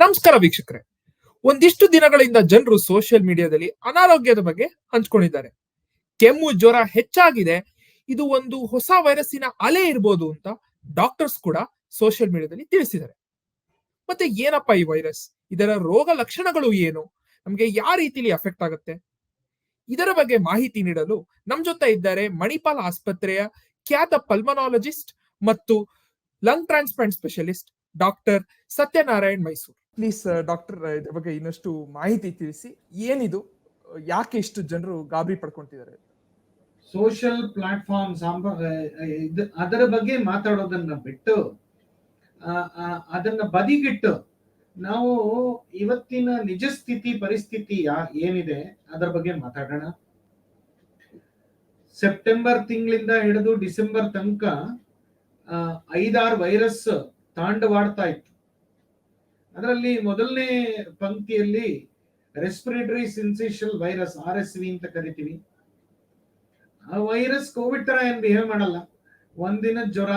ನಮಸ್ಕಾರ ವೀಕ್ಷಕರೇ. ಒಂದಿಷ್ಟು ದಿನಗಳಿಂದ ಜನರು ಸೋಷಿಯಲ್ ಮೀಡಿಯಾದಲ್ಲಿ ಅನಾರೋಗ್ಯದ ಬಗ್ಗೆ ಹಂಚ್ಕೊಂಡಿದ್ದಾರೆ. ಕೆಮ್ಮು ಜ್ವರ ಹೆಚ್ಚಾಗಿದೆ. ಇದು ಒಂದು ಹೊಸ ವೈರಸ್ಸಿನ ಅಲೆ ಇರ್ಬೋದು ಅಂತ ಡಾಕ್ಟರ್ಸ್ ಕೂಡ ಸೋಷಿಯಲ್ ಮೀಡಿಯಾದಲ್ಲಿ ತಿಳಿಸಿದ್ದಾರೆ. ಮತ್ತೆ ಏನಪ್ಪ ಈ ವೈರಸ್? ಇದರ ರೋಗ ಲಕ್ಷಣಗಳು ಏನು? ನಮ್ಗೆ ಯಾವ ರೀತಿಲಿ ಅಫೆಕ್ಟ್ ಆಗುತ್ತೆ? ಇದರ ಬಗ್ಗೆ ಮಾಹಿತಿ ನೀಡಲು ನಮ್ ಜೊತೆ ಇದ್ದಾರೆ ಮಣಿಪಾಲ್ ಆಸ್ಪತ್ರೆಯ ಖ್ಯಾತ ಪಲ್ಮನಾಲಜಿಸ್ಟ್ ಮತ್ತು lung transplant specialist doctor Satyanarayan Mysuru. Please doctor ಇದ್ರ ಬಗ್ಗೆ ಇನ್ನಷ್ಟು ಮಾಹಿತಿ ತಿಳಿಸಿ. ಏನಿದು ಯಾಕೆ ಇಷ್ಟು ಜನರು ಗಾಬರಿ ಪಡ್ಕೊಂತಿದ್ದಾರೆ? ಸೋಷಿಯಲ್ ಪ್ಲಾಟ್ಫಾರ್ಮ್ ಅದರ ಬಗ್ಗೆ ಮಾತಾಡೋದನ್ನ ಬಿಟ್ಟು ಅದನ್ನ ಬದಿಗಿಟ್ಟು ನಾವು ಇವತ್ತಿನ ನಿಜ ಸ್ಥಿತಿ, ಪರಿಸ್ಥಿತಿ ಏನಿದೆ, ಅದರ ಬಗ್ಗೆ ಮಾತಾಡೋಣ. ಸೆಪ್ಟೆಂಬರ್ ತಿಂಗಳಿಂದ ಹಿಡಿದು ಡಿಸೆಂಬರ್ ತನಕ ಐದಾರು ವೈರಸ್ ತಾಂಡವಾಡ್ತಾ ಇತ್ತು. ಅದರಲ್ಲಿ ಮೊದಲನೇ ಪಂಕ್ತಿಯಲ್ಲಿ respiratory syncytial virus R S V ಅಂತ ಕರಿತೀವಿ. ಆ ವೈರಸ್ ಕೋವಿಡ್ ತರ ಏನ್ ಬಿಹೇವ್ ಮಾಡಲ್ಲ. ಒಂದಿನ ಜ್ವರ,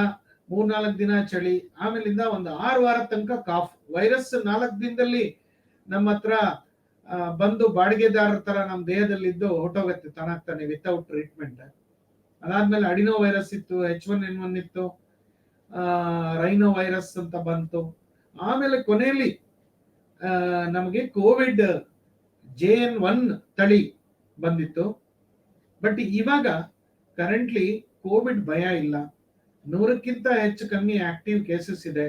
ಮೂರ್ನಾಲ್ಕು ದಿನ ಚಳಿ, ಆಮೇಲಿಂದ ಒಂದು ಆರು ವಾರ ತನಕ ಕಾಫ್ ವೈರಸ್ ನಾಲ್ಕು ದಿನದಲ್ಲಿ ನಮ್ಮ ಹತ್ರ ಬಂದು ಬಾಡಿಗೆದಾರರ ತರ ನಮ್ಮ ದೇಹದಲ್ಲಿದ್ದು ಹೊಟ್ಟೋಗತ್ತೆ. ತಾನಾಗ್ತಾನೆ ವಿತೌಟ್ ಟ್ರೀಟ್ಮೆಂಟ್ ಅದಾದ್ಮೇಲೆ ಅಡಿನೋ ವೈರಸ್ ಇತ್ತು ಎಚ್ ಒನ್ ಎನ್ ಒನ್ ಇತ್ತು ರೈನೋ ವೈರಸ್ ಅಂತ ಬಂತು. ಆಮೇಲೆ ಕೊನೆಯಲ್ಲಿ ನಮಗೆ ಕೋವಿಡ್ ಜೆ ಎನ್ ಒನ್ ತಳಿ ಬಂದಿತ್ತು. ಬಟ್ ಇವಾಗ ಕರೆಂಟ್ಲಿ ಕೋವಿಡ್ ಭಯ ಇಲ್ಲ. ನೂರಕ್ಕಿಂತ ಹೆಚ್ಚು ಕಮ್ಮಿ ಆಕ್ಟಿವ್ ಕೇಸಸ್ ಇದೆ.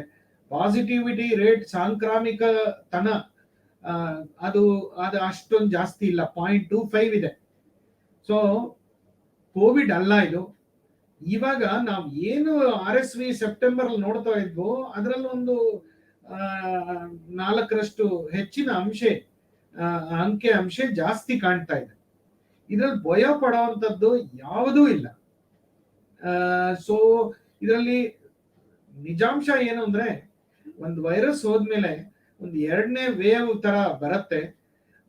ಪಾಸಿಟಿವಿಟಿ ರೇಟ್ ಸಾಂಕ್ರಾಮಿಕ ತನ ಅದು ಅದು ಅಷ್ಟೊಂದು ಜಾಸ್ತಿ ಇಲ್ಲ. ಪಾಯಿಂಟ್ ಟೂ ಫೈವ್ ಇದೆ. ಸೊ ಕೋವಿಡ್ ಅಲ್ಲ ಇದು. ಇವಾಗ ನಾವು ಏನು ಆರ್ ಎಸ್ ವಿ ಸೆಪ್ಟೆಂಬರ್ ನೋಡ್ತಾ ಇದ್ವೋ ಅದರಲ್ಲಿ ಒಂದು ಆ, ನಾಲ್ಕರಷ್ಟು ಹೆಚ್ಚಿನ ಅಂಶ ಅಂಕೆ ಅಂಶ ಜಾಸ್ತಿ ಕಾಣ್ತಾ ಇದೆ. ಇದ್ರಲ್ಲಿ ಭಯ ಪಡುವಂತದ್ದು ಯಾವುದೂ ಇಲ್ಲ. ಸೊ ಇದರಲ್ಲಿ ನಿಜಾಂಶ ಏನು ಅಂದ್ರೆ, ಒಂದು ವೈರಸ್ ಹೋದ್ಮೇಲೆ ಒಂದು ಎರಡನೇ ವೇವ್ ತರ ಬರುತ್ತೆ.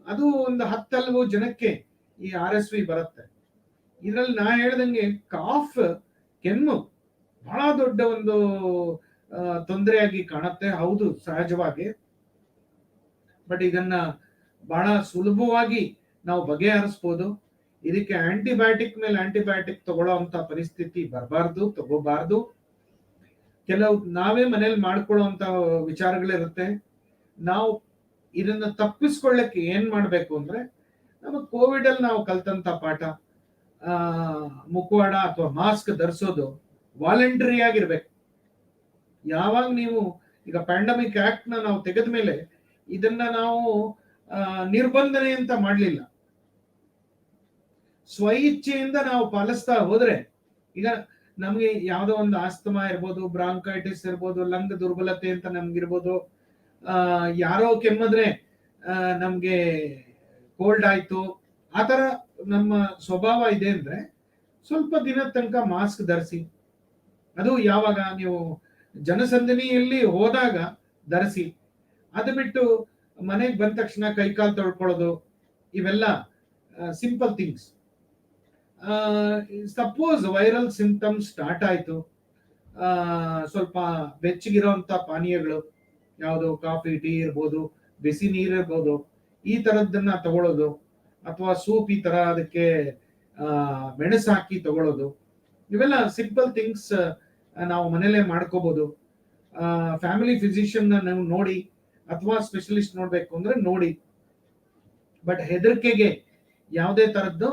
ಅದು ಒಂದು ಹತ್ತಲ್ವು ಜನಕ್ಕೆ ಈ ಆರ್ ಎಸ್ ವಿ ಬರುತ್ತೆ. ಇದ್ರಲ್ಲಿ ನಾ ಹೇಳ್ದಂಗೆ ಕಾಫ್, ಕೆಮ್ಮು ಬಹಳ ದೊಡ್ಡ ಒಂದು ತೊಂದರೆಯಾಗಿ ಕಾಣುತ್ತೆ. ಹೌದು, ಸಹಜವಾಗಿ. ಬಟ್ ಇದನ್ನ ಬಹಳ ಸುಲಭವಾಗಿ ನಾವು ಬಗೆಹರಿಸ್ಬೋದು. ಇದಕ್ಕೆ ಆಂಟಿಬಯೋಟಿಕ್ ಮೇಲೆ ಆಂಟಿಬಯೋಟಿಕ್ ತಗೊಳ್ಳೋ ಅಂತ ಪರಿಸ್ಥಿತಿ ಬರಬಾರ್ದು, ತಗೋಬಾರ್ದು. ಕೆಲವು ನಾವೇ ಮನೇಲಿ ಮಾಡ್ಕೊಳ್ಳುವಂತ ವಿಚಾರಗಳಿರುತ್ತೆ. ನಾವು ಇದನ್ನ ತಪ್ಪಿಸ್ಕೊಳ್ಳಕ್ಕೆ ಏನ್ ಮಾಡ್ಬೇಕು ಅಂದ್ರೆ, ನಮ್ಮ ಕೋವಿಡ್ ಅಲ್ಲಿ ನಾವು ಕಲ್ತಂತ ಪಾಠ, ಆ, ಮುಖವಾಡ ಅಥವಾ ಮಾಸ್ಕ್ ಧರಿಸೋದು ವಾಲಂಟರಿ ಆಗಿರ್ಬೇಕು ಯಾವಾಗ ನೀವು ಈಗ ಪ್ಯಾಂಡಮಿಕ್ ಆಕ್ಟ್ ನಾವು ತೆಗೆದ ಮೇಲೆ ಇದನ್ನ ನಾವು ನಿರ್ಬಂಧನೆ ಅಂತ ಮಾಡಲಿಲ್ಲ. ಸ್ವ ಇಚ್ಛೆಯಿಂದ ನಾವು ಪಾಲಿಸ್ತಾ ಹೋದ್ರೆ, ಈಗ ನಮ್ಗೆ ಯಾವುದೋ ಒಂದು ಆಸ್ತಮಾ ಇರ್ಬೋದು ಬ್ರಾಂಕೈಟಿಸ್ ಇರ್ಬೋದು, ಲಂಗ್ ದುರ್ಬಲತೆ ಅಂತ ನಮ್ಗಿರ್ಬೋದು ಯಾರೋ ಕೆಮ್ಮದ್ರೆ ನಮ್ಗೆ ಕೋಲ್ಡ್ ಆಯ್ತು ಆತರ ನಮ್ಮ ಸ್ವಭಾವ ಇದೆ ಅಂದ್ರೆ ಸ್ವಲ್ಪ ದಿನದ ತನಕ ಮಾಸ್ಕ್ ಧರಿಸಿ. ಅದು ಯಾವಾಗ ನೀವು ಜನಸಂದಣಿಯಲ್ಲಿ ಹೋದಾಗ ಧರಿಸಿ, ಅದು ಬಿಟ್ಟು ಮನೆಗೆ ಬಂದ ತಕ್ಷಣ ಕೈಕಾಲು ತೊಳ್ಕೊಳ್ಳೋದು, ಇವೆಲ್ಲ simple things suppose viral symptom start ಆಯ್ತು. ಸ್ವಲ್ಪ ಬೆಚ್ಚಗಿರೋಂಥ ಪಾನೀಯಗಳು, ಯಾವುದು ಕಾಫಿ ಟೀ ಇರ್ಬೋದು, ಬಿಸಿ ನೀರು ಇರ್ಬೋದು, ಈ ತರದ್ದನ್ನ ತಗೊಳ್ಳೋದು ಅಥವಾ ಸೂಪ್ ಈ ತರ ಅದಕ್ಕೆ ಮೆಣಸು ಹಾಕಿ ತಗೊಳ್ಳೋದು ಇವೆಲ್ಲ ಸಿಂಪಲ್ ಥಿಂಗ್ಸ್ ನಾವು ಮನೇಲೆ ಮಾಡ್ಕೋಬಹುದು ಫ್ಯಾಮಿಲಿ ಫಿಸಿಷಿಯನ್ ನಾವು ನೋಡಿ, ಅಥವಾ ಸ್ಪೆಷಲಿಸ್ಟ್ ನೋಡ್ಬೇಕು ಅಂದ್ರೆ ನೋಡಿ. ಬಟ್ ಹೆದರಿಕೆಗೆ ಯಾವುದೇ ತರದ್ದು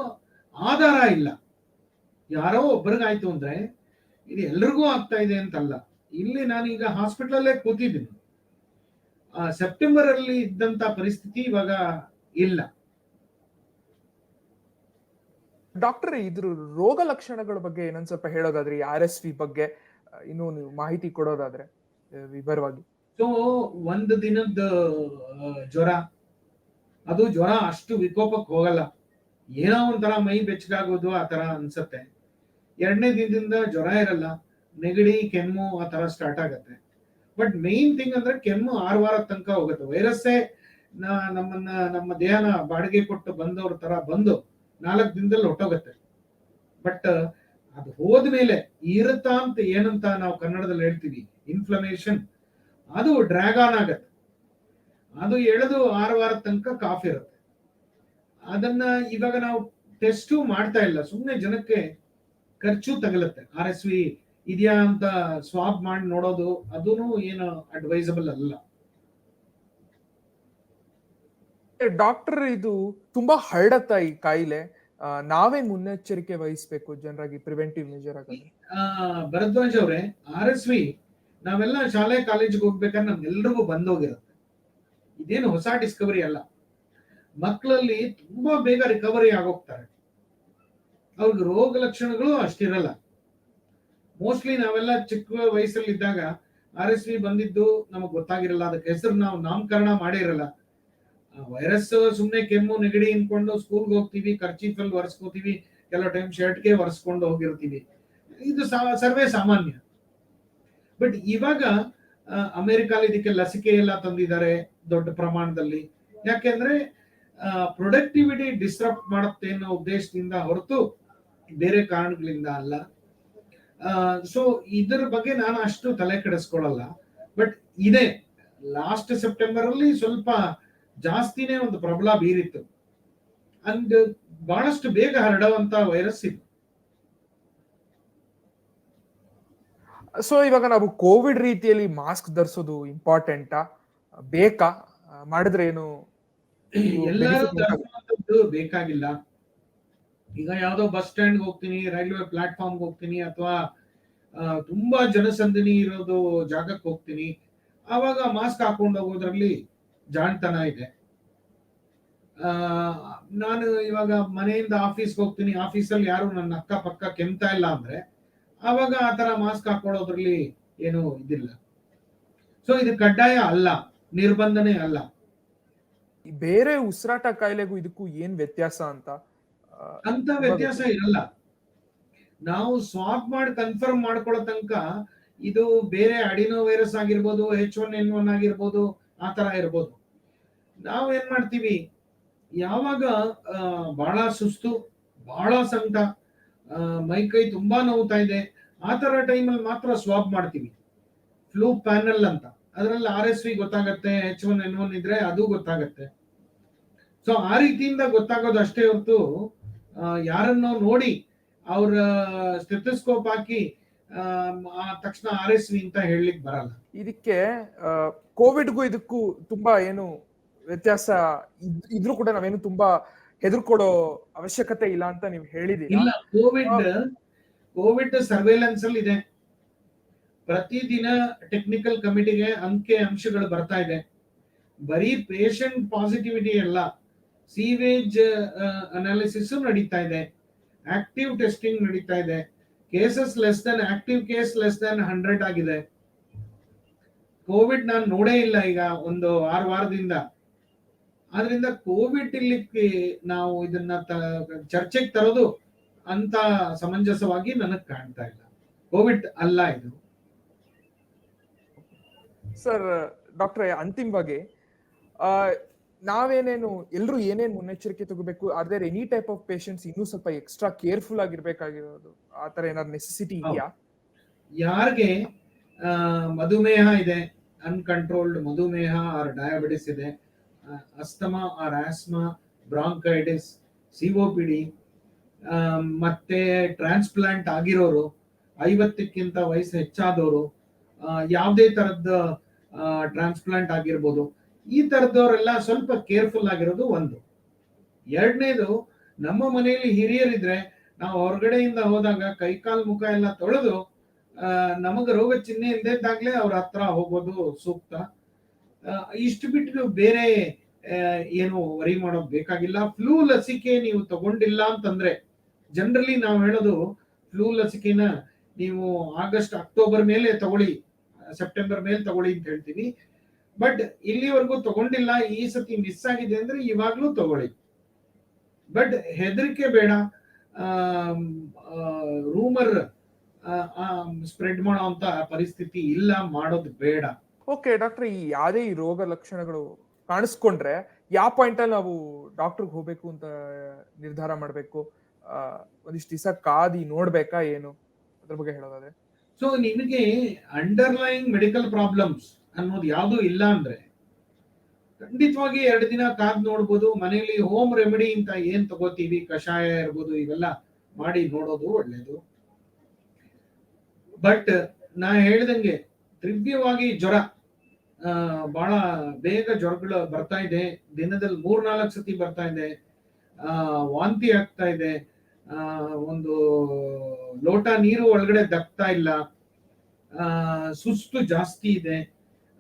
ಆಧಾರ ಇಲ್ಲ. ಯಾರೋ ಒಬ್ಬರಿಗಾಯ್ತು ಅಂದ್ರೆ, ಇದು ಎಲ್ರಿಗೂ ಆಗ್ತಾ ಇದೆ ಅಂತಲ್ಲ. ಇಲ್ಲಿ ನಾನೀಗ ಹಾಸ್ಪಿಟಲಲ್ಲೇ ಕೂತಿದ್ದೀನಿ. ಸೆಪ್ಟೆಂಬರ್ ಅಲ್ಲಿ ಇದ್ದಂತ ಪರಿಸ್ಥಿತಿ ಇವಾಗ ಇಲ್ಲ. ಡಾಕ್ಟರ್ ಇದ್ರ ರೋಗ ಲಕ್ಷಣಗಳ ಬಗ್ಗೆ ಇನ್ನೊಂದ್ ಸ್ವಲ್ಪ ಹೇಳೋದಾದ್ರೆ ಆರ್ ಎಸ್ ವಿ ಬಗ್ಗೆ. ಇನ್ನೂ ನೀವು ಮಾಹಿತಿ ಕೊಡೋದಾದ್ರೆ ವಿವರವಾಗಿ. ಸೊ ಒಂದು ದಿನದ ಜ್ವರ. ಅದು ಜ್ವರ ಅಷ್ಟು ವಿಕೋಪಕ್ಕೆ ಹೋಗಲ್ಲ. ಏನೋ ಒಂಥರ ಮೈ ಬೆಚ್ಚಗಾಗೋದು ಆ ತರ ಅನ್ಸತ್ತೆ. ಎರಡನೇ ದಿನದಿಂದ ಜ್ವರ ಇರಲ್ಲ. ನೆಗಡಿ, ಕೆಮ್ಮು ಆ ತರ ಸ್ಟಾರ್ಟ್ ಆಗತ್ತೆ. ಬಟ್ ಮೇನ್ ಥಿಂಗ್ ಅಂದ್ರೆ ಕೆಮ್ಮು ಆರು ವಾರ ತನಕ ಹೋಗುತ್ತೆ. ವೈರಸ್ಸೇ ನಮ್ಮನ್ನ, ನಮ್ಮ ದೇಹನ ಬಾಡಿಗೆ ಕೊಟ್ಟು ಬಂದವ್ರ ತರ ಬಂದು ನಾಲ್ಕು ದಿನದಲ್ಲಿ ಹೊಟ್ಟೋಗತ್ತೆ. ಬಟ್ ಅದು ಹೋದ್ಮೇಲೆ ಇರುತ್ತಾ ಅಂತ ಏನಂತ ನಾವು ಕನ್ನಡದಲ್ಲಿ ಹೇಳ್ತೀವಿ ಇನ್ಫ್ಲಮೇಷನ್ ಅದು ಡ್ರ್ಯಾಗ್ ಆನ್ ಆಗತ್ತೆ. ಅದು ಎಳೆದು ಆರು ವಾರದ ತನಕ ಕಾಫ್ ಇರುತ್ತೆ. ಅದನ್ನ ಇವಾಗ ನಾವು ಟೆಸ್ಟು ಮಾಡ್ತಾ ಇಲ್ಲ. ಸುಮ್ಮನೆ ಜನಕ್ಕೆ ಖರ್ಚು ತಗಲತ್ತೆ. ಆರ್ ಎಸ್ ವಿ ಇದೆಯಾ ಅಂತ ಸ್ವಾಬ್ ಮಾಡಿ ನೋಡೋದು ಅದೂ ಏನು ಅಡ್ವೈಸಬಲ್ ಅಲ್ಲ. ಡಾಕ್ಟರ್ ಇದು ತುಂಬಾ ಹರಡತ್ತ ಈ ಕಾಯಿಲೆ. ಆ, ನಾವೇನ್ ಮುನ್ನೆಚ್ಚರಿಕೆ ವಹಿಸಬೇಕು ಜನರಾಗಿ ಪ್ರಿವೆಂಟಿವ್ ಮೆಜರ್ ಆಗಿ ಭರದ್ವಾಜ್ ಅವರೇ ಆರ್ ಎಸ್ ವಿ ನಾವೆಲ್ಲ ಶಾಲೆ ಕಾಲೇಜಿಗೆ ಹೋಗ್ಬೇಕಾದ್ರೆ ನಮ್ಗೆಲ್ರಿಗೂ ಬಂದೋಗಿರುತ್ತೆ. ಇದೇನು ಹೊಸ ಡಿಸ್ಕವರಿ ಅಲ್ಲ. ಮಕ್ಕಳಲ್ಲಿ ತುಂಬಾ ಬೇಗ ರಿಕವರಿ ಆಗೋಗ್ತಾರೆ. ಅವ್ರಿಗೆ ರೋಗ ಲಕ್ಷಣಗಳು ಅಷ್ಟಿರಲ್ಲ. ಮೋಸ್ಟ್ಲಿ ನಾವೆಲ್ಲ ಚಿಕ್ಕ ವಯಸ್ಸಲ್ಲಿ ಇದ್ದಾಗ ಆರ್ ಎಸ್ ವಿ ಬಂದಿದ್ದು ನಮಗ್ ಗೊತ್ತಾಗಿರಲ್ಲ. ಅದಕ್ಕೆ ಹೆಸರು ನಾವು ನಾಮಕರಣ ಮಾಡಿರಲ್ಲ ವೈರಸ್ ಸುಮ್ನೆ ಕೆಮ್ಮು ನೆಗಡಿ ಅನ್ಕೊಂಡು ಸ್ಕೂಲ್ಗೆ ಹೋಗ್ತೀವಿ ಖರ್ಚೀಫಲ್ಲಿ ಒರೆಸ್ಕೋತೀವಿ ಕೆಲವು ಟೈಮ್ ಶರ್ಟ್ಗೆ ಒರೆಸ್ಕೊಂಡು ಹೋಗಿರ್ತೀವಿ. ಇದು ಸರ್ವೇ ಸಾಮಾನ್ಯ. ಬಟ್ ಇವಾಗ ಆ, ಇದಕ್ಕೆ ಲಸಿಕೆ ಎಲ್ಲ ತಂದಿದ್ದಾರೆ ದೊಡ್ಡ ಪ್ರಮಾಣದಲ್ಲಿ. ಯಾಕೆಂದ್ರೆ ಪ್ರೊಡಕ್ಟಿವಿಟಿ ಡಿಸ್ಟರ್ಬ್ ಮಾಡುತ್ತೆ ಅನ್ನೋ ಉದ್ದೇಶದಿಂದ ಹೊರತು ಬೇರೆ ಕಾರಣಗಳಿಂದ ಅಲ್ಲ. ಸೊ ಇದ್ರ ಬಗ್ಗೆ ನಾನು ಅಷ್ಟು ತಲೆ ಕೆಡಿಸ್ಕೊಳ್ಳಲ್ಲ. ಬಟ್ ಇದೆ. ಲಾಸ್ಟ್ ಸೆಪ್ಟೆಂಬರ್ ಅಲ್ಲಿ ಸ್ವಲ್ಪ ಜಾಸ್ತಿನೇ ಒಂದು ಪ್ರಬಲ ಬೀರಿತ್ತು. ಅಂಡ್ ಬಹಳಷ್ಟು ಬೇಗ ಹರಡುವಂತ ವೈರಸ್ ಇದು. ಸೊ ಇವಾಗ ನಾವು ಕೋವಿಡ್ ರೀತಿಯಲ್ಲಿ ಮಾಸ್ಕ್ ಧರಿಸೋದು ಇಂಪಾರ್ಟೆಂಟಾ ಬೇಕಾ? ಮಾಡಿದ್ರೆ ಏನು? ಎಲ್ಲರೂ ಬೇಕಾಗಿಲ್ಲ. ಈಗ ಯಾವ್ದೋ ಬಸ್ ಸ್ಟ್ಯಾಂಡ್ ಹೋಗ್ತೀನಿ ರೈಲ್ವೆ ಪ್ಲಾಟ್ಫಾರ್ಮ್ ಹೋಗ್ತೀನಿ ಅಥವಾ ತುಂಬಾ ಜನಸಂದಣಿ ಇರೋದು ಜಾಗಕ್ಕೆ ಹೋಗ್ತೀನಿ. ಆವಾಗ ಮಾಸ್ಕ್ ಹಾಕೊಂಡು ಹೋಗೋದ್ರಲ್ಲಿ ಜಾಣ್ತನ ಇದೆ. ನಾನು ಇವಾಗ ಮನೆಯಿಂದ ಆಫೀಸ್ಗೆ ಹೋಗ್ತೀನಿ. ಆಫೀಸಲ್ಲಿ ಯಾರು ನನ್ನ ಅಕ್ಕ ಪಕ್ಕ ಕೆಮ್ತಾ ಇಲ್ಲ ಅಂದ್ರೆ ಅವಾಗ ಆ ತರ ಮಾಸ್ಕ್ ಹಾಕೊಳ್ಳೋದ್ರಲ್ಲಿ ಏನು ಇದಿಲ್ಲ. ಸೊ ಇದು ಕಡ್ಡಾಯ ಅಲ್ಲ ನಿರ್ಬಂಧನೆ ಅಲ್ಲ. ಬೇರೆ ಉಸಿರಾಟ ಕಾಯಿಲೆಗೂ ಇದಕ್ಕೂ ಏನ್ ವ್ಯತ್ಯಾಸ ಅಂತ? ಅಂತ ವ್ಯತ್ಯಾಸ ಇರಲ್ಲ. ನಾವು ಸ್ವಾಪ್ ಮಾಡಿ ಕನ್ಫರ್ಮ್ ಮಾಡ್ಕೊಳ್ಳೋ ತನಕ ಇದು ಬೇರೆ ಅಡಿನೋ ವೈರಸ್ ಆಗಿರ್ಬೋದು ಹೆಚ್ ಒನ್ ಎನ್ ಒನ್ ಆಗಿರ್ಬೋದು ಆ ತರ ಇರ್ಬೋದು. ನಾವು ಏನ್ ಮಾಡ್ತೀವಿ? ಯಾವಾಗ ಬಹಳ ಸುಸ್ತು ಬಹಳ ಸಂಕಟ ಮೈ ಕೈ ತುಂಬಾ ನೋವುತ್ತಾ ಇದೆ, ಆ ತರ ಟೈಮಲ್ಲಿ ಮಾತ್ರ ಸ್ವಾಬ್ ಮಾಡ್ತೀವಿ. ಫ್ಲೂ ಪ್ಯಾನಲ್ ಅಂತ. ಅದರಲ್ಲಿ ಆರ್ ಎಸ್ ವಿ ಗೊತ್ತಾಗತ್ತೆ ಎಚ್ ಒನ್ ಎನ್ ಒನ್ ಇದ್ರೆ ಅದು ಗೊತ್ತಾಗತ್ತೆ. ಸೊ ಆ ರೀತಿಯಿಂದ ಗೊತ್ತಾಗೋದು ಅಷ್ಟೇ ಹೊರತು ಯಾರನ್ನೋ ನೋಡಿ ಅವ್ರ ಸ್ಟೆಥೋಸ್ಕೋಪ್ ಹಾಕಿ ತಕ್ಷಣ ಆರ್ ಎಸ್ ವಿ ಅಂತ ಹೇಳಲಿಕ್ಕೆ ಬರಲ್ಲ. ಇದಕ್ಕೆ ಕೋವಿಡ್ಗೂ ಇದಕ್ಕೂ ತುಂಬಾ ಏನು ವ್ಯತ್ಯಾಸ ಇದ್- ಇದ್ರೂ ಕೂಡ ನಾವೇನು ತುಂಬಾ ಹೆದರ್ಕೊಡೋ ಅವಶ್ಯಕತೆ ಇಲ್ಲ ಅಂತ ನೀವು ಹೇಳಿದಿರಿ ಇಲ್ಲ ಕೋವಿಡ್ ಕೋವಿಡ್ ಸರ್ವೇಲೆನ್ಸ್ ಅಲ್ಲಿ ಇದೆ. ಪ್ರತಿದಿನ ಟೆಕ್ನಿಕಲ್ ಕಮಿಟಿಗೆ ಅಂಕೆ ಅಂಶಗಳು ಬರ್ತಾ ಇದೆ. ಬರೀ ಪೇಷಂಟ್ ಪಾಸಿಟಿವಿಟಿ ಅಲ್ಲ ಸೀವೇಜ್ ಅನಾಲಿಸಿಸ್ ನಡೀತಾ ಇದೆ. ಆಕ್ಟಿವ್ ಟೆಸ್ಟಿಂಗ್ ನಡೀತಾ ಇದೆ. Cases less than active case less than hundred ಆಗಿದೆ. ಕೋವಿಡ್ ನಾನು ನೋಡೇ ಇಲ್ಲ ಈಗ ಒಂದು ಆರು ವಾರದಿಂದ. ಆದ್ರಿಂದ ಕೋವಿಡ್ ಇಲ್ಲಿ ನಾವು ಇದನ್ನ ಚರ್ಚೆಗೆ ತರೋದು ಅಂತ ಸಮಂಜಸವಾಗಿ ನನಗ್ ಕಾಣ್ತಾ ಇಲ್ಲ. ಕೋವಿಡ್ ಅಲ್ಲ ಇದು. ಸರ್, ಡಾಕ್ಟರ್ ಅಂತಿಮವಾಗಿ ನಾವೇನೇನು ಎಲ್ಲರೂ ಏನೇನು ಮುನ್ನೆಚ್ಚರಿಕೆ ತಗೋಬೇಕು are there any type of patients ಇನ್ನೂ ಸ್ವಲ್ಪ ಎಕ್ಸ್ಟ್ರಾ ಕೇರ್ಫುಲ್ ಆಗಿರ್ಬೇಕಾಗಿರೋದು ಆ ತರ ಏನಾದ್ರು ನೆಸೆಸಿಟಿ ಇದೆಯಾ? ಯಾರಿಗೆ ಮಧುಮೇಹ ಇದೆ ಅನ್ಕಂಟ್ರೋಲ್ಡ್ ಮಧುಮೇಹ ಆರ್ ಡಯಾಬಿಟಿಸ್ ಇದೆ asthma or asthma bronchitis COPD ಮತ್ತೆ ಟ್ರಾನ್ಸ್ಪ್ಲಾಂಟ್ ಆಗಿರೋರು ಐವತ್ತಕ್ಕಿಂತ ವಯಸ್ಸು ಹೆಚ್ಚಾದವರು ಯಾವುದೇ ತರದ ಟ್ರಾನ್ಸ್ಪ್ಲಾಂಟ್ ಆಗಿರ್ಬೋದು ಈ ತರದವರೆಲ್ಲ ಸ್ವಲ್ಪ ಕೇರ್ಫುಲ್ ಆಗಿರೋದು ಒಂದು. ಎರಡನೇದು, ನಮ್ಮ ಮನೆಯಲ್ಲಿ ಹಿರಿಯರಿದ್ರೆ ನಾವು ಹೊರಗಡೆಯಿಂದ ಹೋದಾಗ ಕೈಕಾಲು ಮುಖ ಎಲ್ಲ ತೊಳೆದು ನಮಗೆ ರೋಗ ಚಿಹ್ನೆ ಇಲ್ದಿದ್ದಾಗ್ಲೇ ಅವ್ರ ಹತ್ರ ಹೋಗೋದು ಸೂಕ್ತ. ಇಷ್ಟು ಬಿಟ್ಟು ಬೇರೆ ಏನು ವರಿ ಮಾಡೋದು ಬೇಕಾಗಿಲ್ಲ. ಫ್ಲೂ ಲಸಿಕೆ ನೀವು ತಗೊಂಡಿಲ್ಲ ಅಂತಂದ್ರೆ ಜನರಲಿ ನಾವು ಹೇಳೋದು ಫ್ಲೂ ಲಸಿಕೆನ ನೀವು ಆಗಸ್ಟ್, ಅಕ್ಟೋಬರ್ ಮೇಲೆ ತಗೊಳ್ಳಿ ಸೆಪ್ಟೆಂಬರ್ ಮೇಲೆ ತಗೊಳ್ಳಿ ಅಂತ ಹೇಳ್ತೀವಿ ಬಟ್ ಇಲ್ಲಿವರೆಗೂ ತಗೊಂಡಿಲ್ಲ ಈ ಸತಿ ಮಿಸ್ ಆಗಿದೆ ಅಂದ್ರೆ ಇವಾಗ್ಲೂ ತಗೊಳ್ಳಿ. ಬಟ್ ಹೆದರಿಕೆ ಬೇಡ. ರೂಮರ್ ಸ್ಪ್ರೆಡ್ ಮಾಡೋಂತ ಪರಿಸ್ಥಿತಿ ಇಲ್ಲ ಮಾಡೋದು ಬೇಡ. ಓಕೆ ಡಾಕ್ಟರ್ ಈ ಯಾವುದೇ ಈ ರೋಗ ಲಕ್ಷಣಗಳು ಕಾಣಿಸ್ಕೊಂಡ್ರೆ ಯಾವ ಪಾಯಿಂಟ್ ಅಲ್ಲಿ ನಾವು ಡಾಕ್ಟರ್ಗೆ ಹೋಗ್ಬೇಕು ಅಂತ ನಿರ್ಧಾರ ಮಾಡಬೇಕು? ಒಂದಿಷ್ಟು ದಿವಸ ಕಾದಿ ನೋಡ್ಬೇಕಾ ಏನು? ಅದ್ರ ಬಗ್ಗೆ ಹೇಳೋದಾದ್ರೆ. ಸೊ ನಿಮಗೆ ಅಂಡರ್ಲೈನ್ ಮೆಡಿಕಲ್ ಪ್ರಾಬ್ಲಮ್ಸ್ ಅನ್ನೋದು ಯಾವುದು ಇಲ್ಲ ಅಂದ್ರೆ ಖಂಡಿತವಾಗಿ ಎರಡು ದಿನ ಕಾದ್ ನೋಡ್ಬೋದು, ಮನೆಯಲ್ಲಿ ಹೋಮ್ ರೆಮಿಡಿ ಅಂತ ಏನ್ ತಗೋತೀವಿ, ಕಷಾಯ ಇರ್ಬೋದು, ಇವೆಲ್ಲ ಮಾಡಿ ನೋಡೋದು ಒಳ್ಳೇದು. ಬಟ್ ನಾ ಹೇಳ್ದಂಗೆ ದಿವ್ಯವಾಗಿ ಜ್ವರ ಬಹಳ ಬೇಗ ಜ್ವರಗಳು ಬರ್ತಾ ಇದೆ, ದಿನದಲ್ಲಿ ಮೂರ್ನಾಲ್ಕು ಸತಿ ಬರ್ತಾ ಇದೆ ವಾಂತಿ ಆಗ್ತಾ ಇದೆ ಒಂದು ಲೋಟ ನೀರು ಒಳಗಡೆ ದಕ್ತಾ ಇಲ್ಲ ಸುಸ್ತು ಜಾಸ್ತಿ ಇದೆ.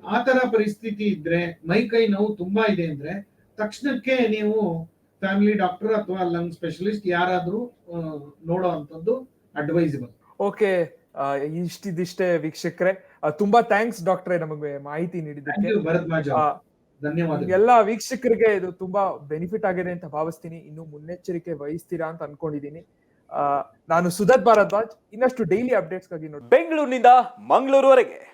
ಆ ತರ ಪರಿಸ್ಥಿತಿ ಇದ್ರೆ ಮೈ ಕೈ ನೋವು ತುಂಬಾ ಇದೆ ಅಂದ್ರೆ ತಕ್ಷಣಕ್ಕೆ ನೀವು ಫ್ಯಾಮಿಲಿ ಡಾಕ್ಟರ್ ಅಥವಾ ಲಂಗ್ ಸ್ಪೆಷಲಿಸ್ಟ್ ಯಾರಾದ್ರೂ ನೋಡೋ ಅಂತದ್ದು ಅಡ್ವೈಸಬಲ್ ಓಕೆ ಇಷ್ಟಿದಿಷ್ಟೇ ವೀಕ್ಷಕರೇ. ತುಂಬಾ ಥ್ಯಾಂಕ್ಸ್ ಡಾಕ್ಟ್ರೆ ನಮಗೆ ಮಾಹಿತಿ ನೀಡಿದ್ದಕ್ಕೆ. ಎಲ್ಲ ವೀಕ್ಷಕರಿಗೆ ಇದು ತುಂಬಾ ಬೆನಿಫಿಟ್ ಆಗಿದೆ ಅಂತ ಭಾವಿಸ್ತೀನಿ. ಇನ್ನು ಮುನ್ನೆಚ್ಚರಿಕೆ ವಹಿಸ್ತೀರಾ ಅಂತ ಅನ್ಕೊಂಡಿದೀನಿ. ಆ, ನಾನು ಸುಧತ್ ಭಾರದ್ವಾಜ್. ಇನ್ನಷ್ಟು ಡೈಲಿ ಅಪ್ಡೇಟ್ಸ್ಗಾಗಿ ನೋಡಿ ಬೆಂಗಳೂರಿನಿಂದ ಮಂಗಳೂರುವರೆಗೆ.